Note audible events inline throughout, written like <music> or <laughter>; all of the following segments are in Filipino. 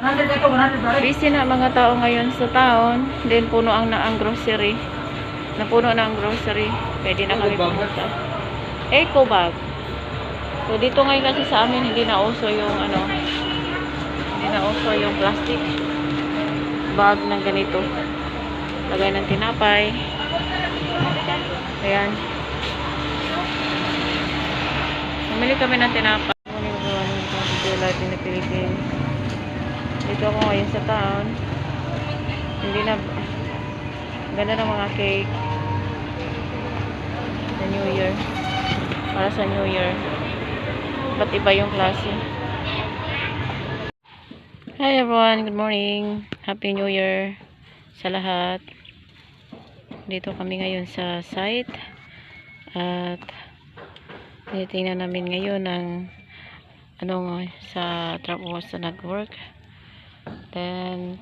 Busy na mga tao ngayon sa town. Then puno ang na ang grocery. Napuno na ang grocery. Pwede na kami pumunta. Eco bag. So dito ngayon kasi sa amin hindi na uso yung ano hindi na uso yung plastic bag ng ganito. Lagay ng tinapay. Ayan. Bumili kami ng tinapay. Morning everyone. Welcome to Life in the Philippines. Dito ako ngayon sa town. Hindi na ganda ng mga cake. Sa New Year. Para sa New Year. Ba't iba yung klase? Hi everyone, good morning. Happy New Year sa lahat. Dito kami ngayon sa site. At tinitingnan namin ngayon ang ano nga, sa trap was na nag-work. Then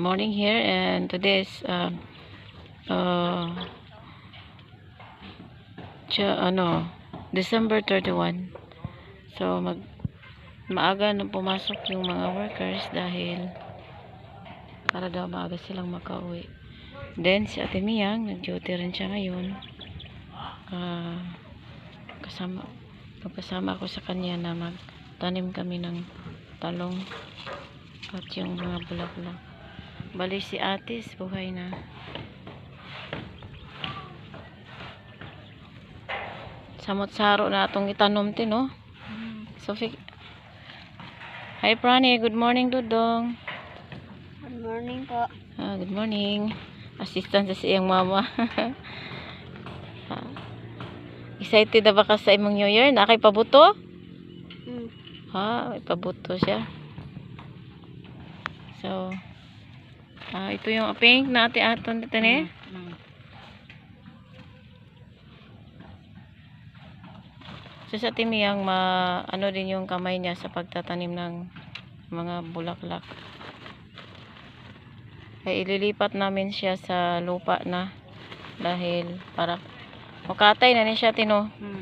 morning here and today is uh, uh, ano, December 31. So, mag, maaga nung pumasok yung mga workers dahil para daw maaga silang makauwi. Then, si Ate Miyang, nag-duty rin siya ngayon. Ah, kasama, magkasama ako sa kanya na magtanim kami ng talong at yung mga bulaklak. Bali si Atis, buhay na. Samot saro na atong itanom tin, no? So, Hi, Prani. Good morning, Dudong. Good morning po. Ah, good morning. Assistant sa siyang mama. Excited na ba ka sa imong New Year? Na kay pabuto? Mm. Ha, may pabuto siya. So, ah, ito yung pink na ate aton dito ne. Mm. So, sa timiyang ma, ano din yung kamay niya sa pagtatanim ng mga bulaklak. Ay ililipat namin siya sa lupa na dahil para makatay na ni siya tino. Mm.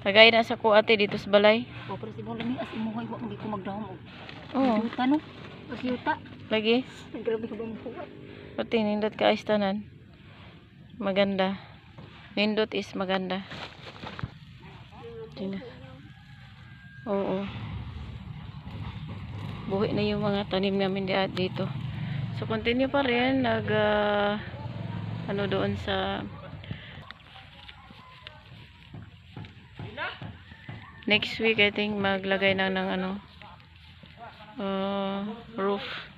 Tagay na sa kuate dito sa balay. O, pero si Bola ni as imuhay wa hindi ko magdahom. Oo, Yuta no? As yuta. lagi. Grabe ka ba mo po? Pati nindot ka tanan. Maganda. Nindot is maganda. Tina. Oo. Buhi na yung mga tanim namin di- dito. So continue pa rin nag ah, ano doon sa next week I think maglagay na ng ano uh, roof.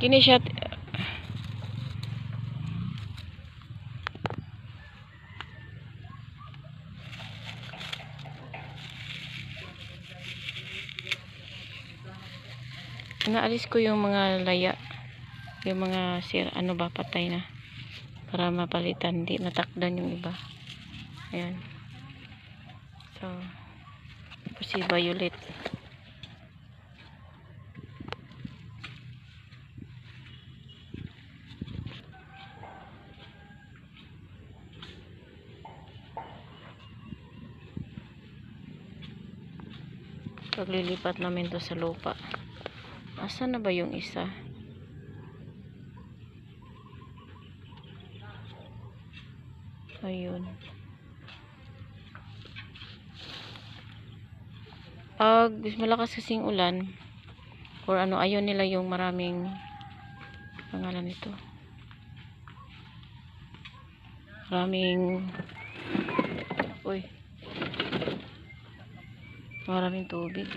Kini siya Naalis ko yung mga laya. Yung mga sir, ano ba, patay na. Para mapalitan. Hindi natakdan yung iba. Ayan. So, ito si Violet. Paglilipat namin to sa lupa. Asa na ba yung isa? Ayun. Pag malakas kasing ulan, or ano, ayaw nila yung maraming pangalan nito. Maraming uy maraming tubig.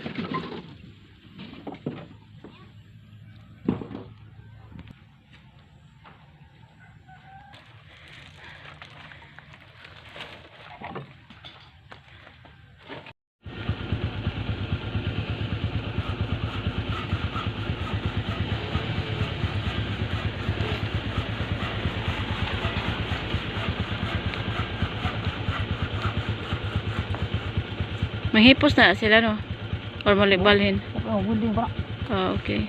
Mahipos na sila no? Or malibalhin? Oh, hindi ba? Ah, okay.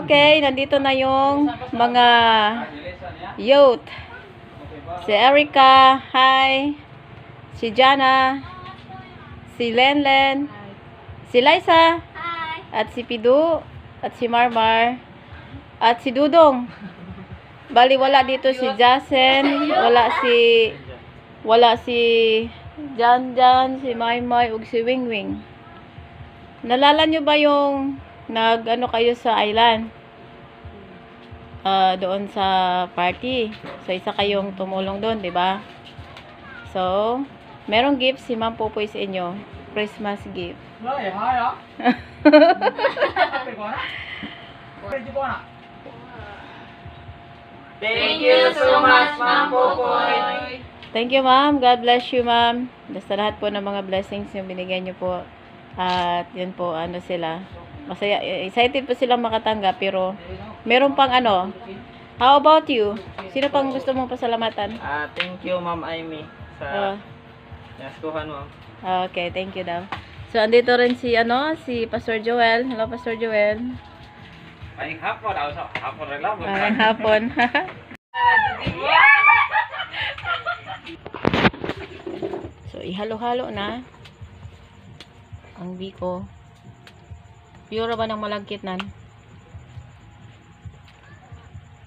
Okay, nandito na yung mga youth. Si Erica, hi. Si Jana. Si Lenlen. Si Liza. At si Pidu. At si Marmar. At si Dudong. Bali wala dito si Jasen, wala si wala si Jan Jan, si Maymay ug si Wing Wing. Nalala nyo ba yung nag ano kayo sa island? Ah, doon sa party. So isa kayong tumulong doon, 'di ba? So, merong gift si Ma'am Popoy sa inyo. Christmas gift. <laughs> Thank you so much, Ma'am Popoy. Thank you, ma'am. God bless you, ma'am. Basta lahat po ng mga blessings yung binigyan niyo po. At yun po, ano sila. Masaya, excited po silang makatanggap. Pero, meron pang ano. How about you? Sino pang gusto mong pasalamatan? Ah, thank you, Ma'am Amy, Oh, sa naskuhan mo. okay, thank you daw. So, andito rin si, ano, si Pastor Joel. Hello, Pastor Joel. Ay, hapon sa hapon rin lang. Ngayong hapon. so, ihalo-halo na ang biko. Pure ba ng malagkit nan?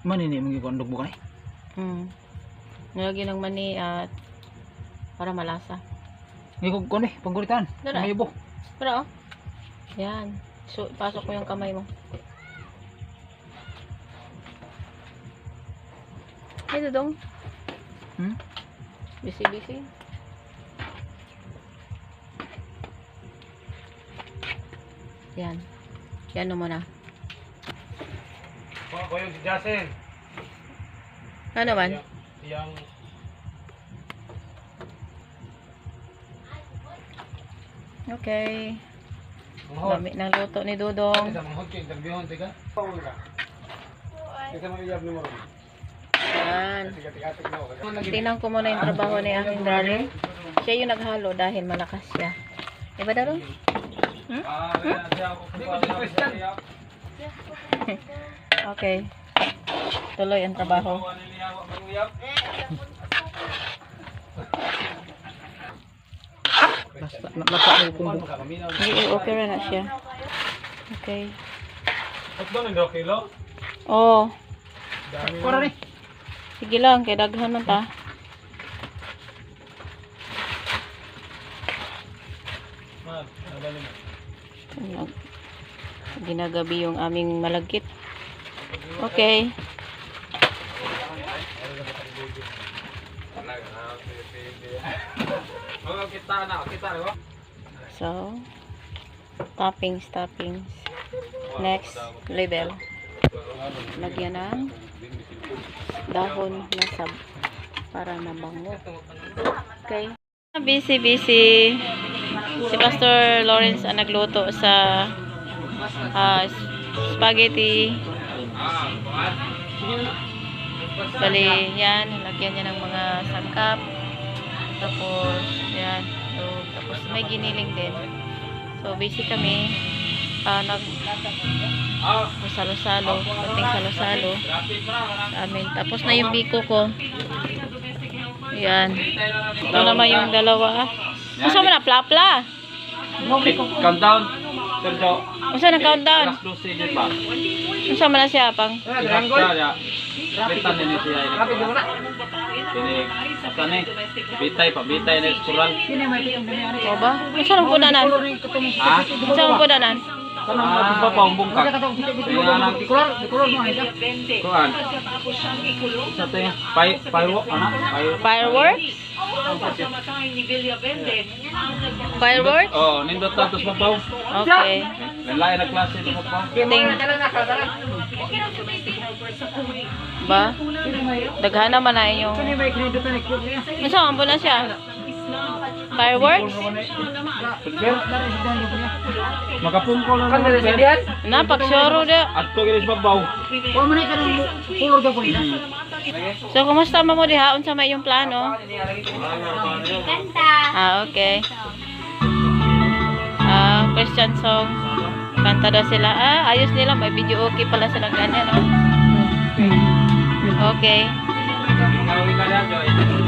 Manini mong gikondog mo kanay. Hmm. Nilagyan ng mani at para malasa. Gikog ko ni, pangguritan. Dara. Mayubo. Pero oh. Yan. So, pasok mo yung kamay mo. Hey, Dudong. Hmm? Busy-busy. Yan. Yan mo na. Mga ko yung si Jasen. Ano man? Yang Okay. Dami ng luto ni Dudong. Isa mahal ko interviewon tiga. Pawon ka. Isa mo iyab ni mo. Yan. Tingnan ko muna yung trabaho ni aking darling. Siya yung naghalo dahil malakas siya. Diba, Darong? Siya ako. Okay. Tuloy ang trabaho. Basta nasa ko kung Hindi, okay rin na siya. Okay. At doon ang kilo. Oh, Dami. Para ni. Sige lang, kay daghan man ta. Ginagabi yung aming malagkit. Okay. So, toppings, toppings. Next level. Lagyan ng dahon na sab para mabango. Okay. Busy, busy. Si Pastor Lawrence ang nagluto sa ah, spaghetti. Bali, yan. Lagyan niya ng mga sangkap. Tapos, yan. So, tapos may giniling din. So, busy kami. Ah, nag salo-salo. Kunting salo-salo. Sa amin. Tapos na yung biko ko. Yan. Ito naman yung dalawa. Masa mo na? Plapla. Countdown. Masa na countdown? Alas 12 din ba? Masa mo na siya pang? Ya. Bitan din siya. Rapid mo na. Ini ni? Bitay pa, bitay na skural. O ba? Masa mo punanan? Ha? Masa mo punanan? Kanang ah, pa pa umbong ka. Kaya nang kural, kural mo isa. Kuan. Sa to yung pay firework firework. Fireworks? Fireworks? Oh, nindot tatos mo pa. Okay. Lalay na klase mo pa. Ting. Ba? Daghana man na yung... Masa mo na siya? Fireworks? Makapungkol na naman. Na, pagsoro da. At to gilis babaw. Wa man ay kanang color ka po. So, kumusta mo mo diha? Unsa may yung plano? Ah, okay. Ah, Christian song. Kanta daw sila. Ah, ayos nila. May video okay pala sila ganyan, no? Okay. Ikaw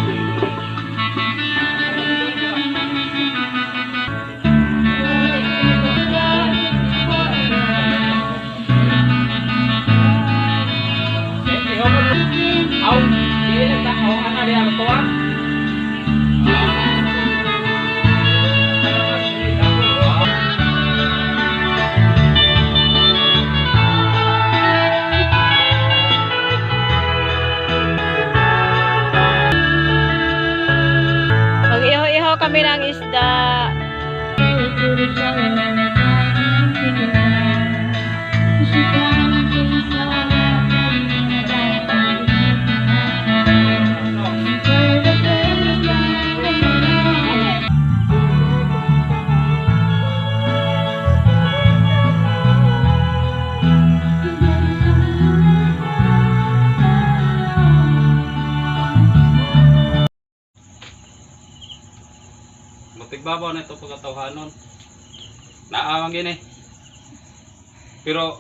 kami ng isda. Matigbabaw na ito pagkatawhanon. Naawang gini. Pero